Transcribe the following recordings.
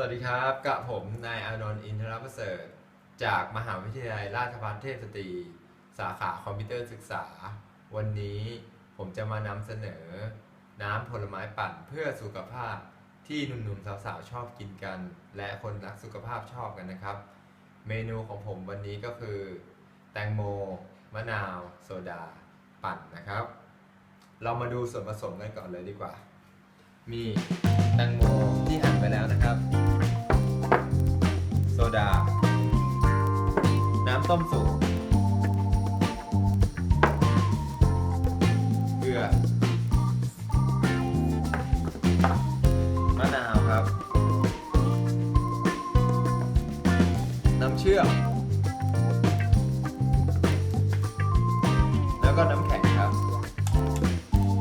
สวัสดีครับกับผมนายอานนท์อินทรประเสริฐจากมหาวิทยาลัยราชภัฏเทพสตรี สาขาคอมพิวเตอร์ศึกษา วันนี้ผมจะมานำเสนอ น้ำผลไม้ปั่นเพื่อสุขภาพที่หนุ่มๆสาวๆชอบกินกัน และคนรักสุขภาพชอบกันนะครับ เมนูของผมวันนี้ก็คือ แตงโม มะนาว โซดา ปั่นนะครับ เรามาดูส่วนผสมกันก่อนเลยดีกว่า มีแตงโมที่หั่นไปแล้วนะครับ ต้มสุกเกลือมะนาวครับ น้ำเชื่อม แล้วก็น้ำแข็งครับ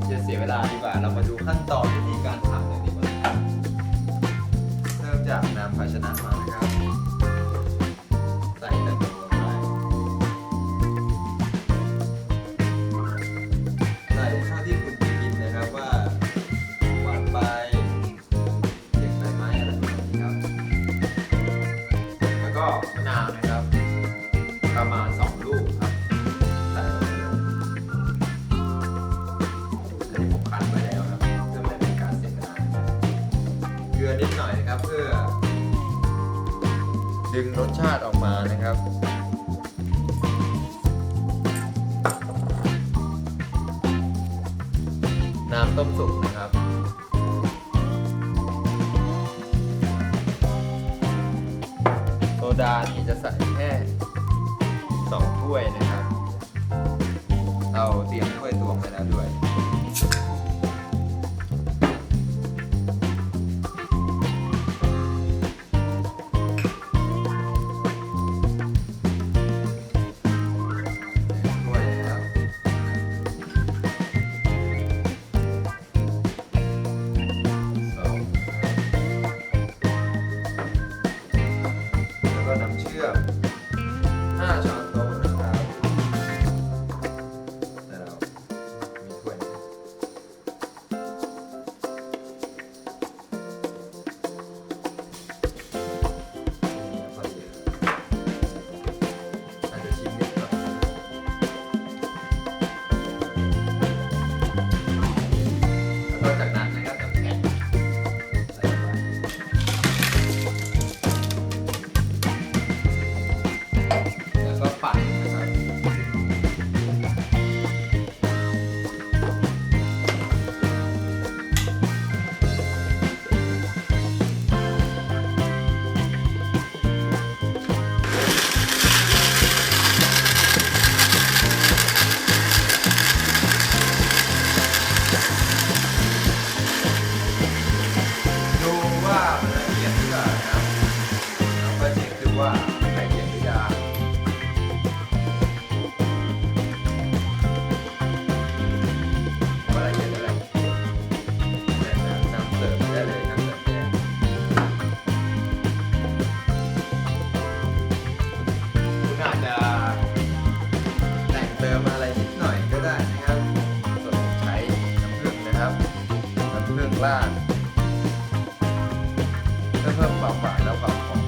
จะเสียเวลาดีกว่า เรามาดูขั้นตอนวิธีการทำ มะนาวนะครับ ประมาณ 2 ลูกครับใส่ลงไปเลยอันนี้ผมคั้นไว้แล้วครับเพื่อไม่เป็นการเสียเวลาเกลือนิดหน่อยนะครับเพื่อ ดึงรสชาติออกมานะครับน้ำต้มสุกนะครับ ดานี่จะใส่แค่สองถ้วยนะครับ แน้ำผึ้งเพื่อเพิ่มความหวานและความหอม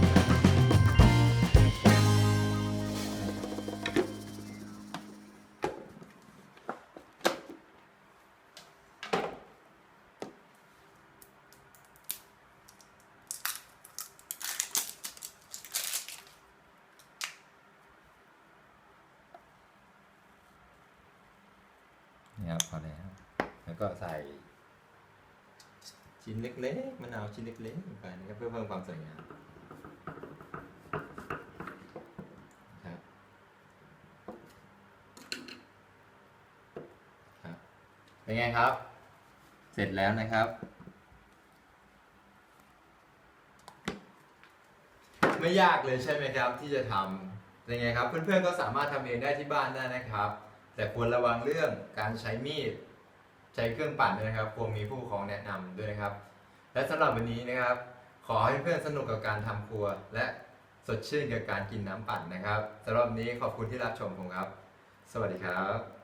นี่ครับพอแล้ว แล้วก็ใส่ ชิ้นเล็กๆมะนาวชิ้นเล็กๆลงไปนะครับเพื่อเพิ่มความสวยงามครับครับเป็นไงครับ เสร็จแล้วนะครับ ไม่ยากเลยใช่ไหมครับ ที่จะทำเป็นไงครับ เพื่อนๆก็สามารถทำเองได้ที่บ้านได้นะครับ แต่ควรระวังเรื่องการใช้มีดใช้เครื่องปั่นด้วยนะครับควรมีผู้ปกครองแนะนำด้วยนะครับ และสำหรับวันนี้นะครับ ขอให้เพื่อนสนุกกับการทำครัว และสดชื่นกับการกินน้ำปั่นนะครับสำหรับวันนี้ขอบคุณที่รับชมผมครับ สวัสดีครับ